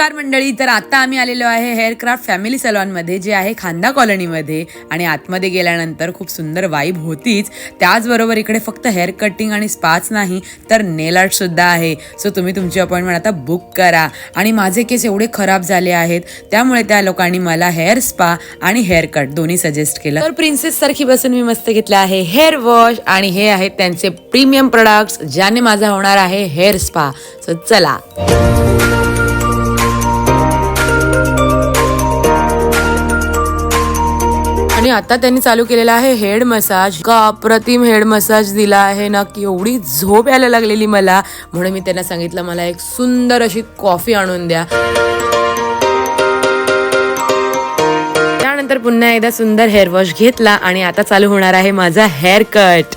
नमस्कार मंडळी तर आता आम्ही आलेलो आहे हेअरक्राफ्ट फॅमिली सलॉनमध्ये जे आहे खांदा कॉलनीमध्ये. आणि आतमध्ये गेल्यानंतर खूप सुंदर वाईब होतीच. त्याचबरोबर इकडे फक्त हेअर कटिंग आणि स्पाच नाही तर नेल आर्ट सुद्धा आहे. सो तुम्ही तुमची अपॉइंटमेंट आता बुक करा. आणि माझे केस एवढे खराब झाले आहेत त्यामुळे त्या लोकांनी मला हेअर स्पा आणि हेअर कट दोन्ही सजेस्ट केलं. तर प्रिन्सेस सारखी बसून मी मस्त घेतलं आहे हेअर वॉश आणि हे आहेत त्यांचे प्रीमियम प्रोडक्ट्स ज्याने माझा होणार आहे हेअर स्पा सो चला. आणि आता त्यांनी चालू केलेला आहे हेड मसाज. का अप्रतिम हेड मसाज दिला आहे ना? की एवढी झोप यायला लागलेली मला. म्हणून मी त्यांना सांगितलं मला एक सुंदर अशी कॉफी आणून द्या. त्यानंतर पुन्हा एकदा सुंदर हेअर वॉश घेतला आणि आता चालू होणार आहे माझा हेअर कट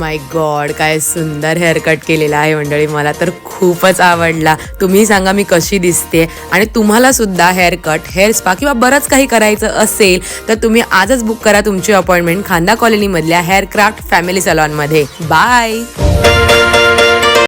माय गॉड काय सुंदर हेअर कट केलेला आहे मंडळी. मला तर खूपच आवडला. तुम्ही सांगा मी कशी दिसते? आणि तुम्हाला सुद्धा हेअर कट हेअर स्पा किंवा बरंच काही करायचं असेल तर तुम्ही आजच बुक करा तुमची अपॉइंटमेंट खांदा कॉलनीमधल्या हेअरक्राफ्ट फॅमिली सलॉनमध्ये बाय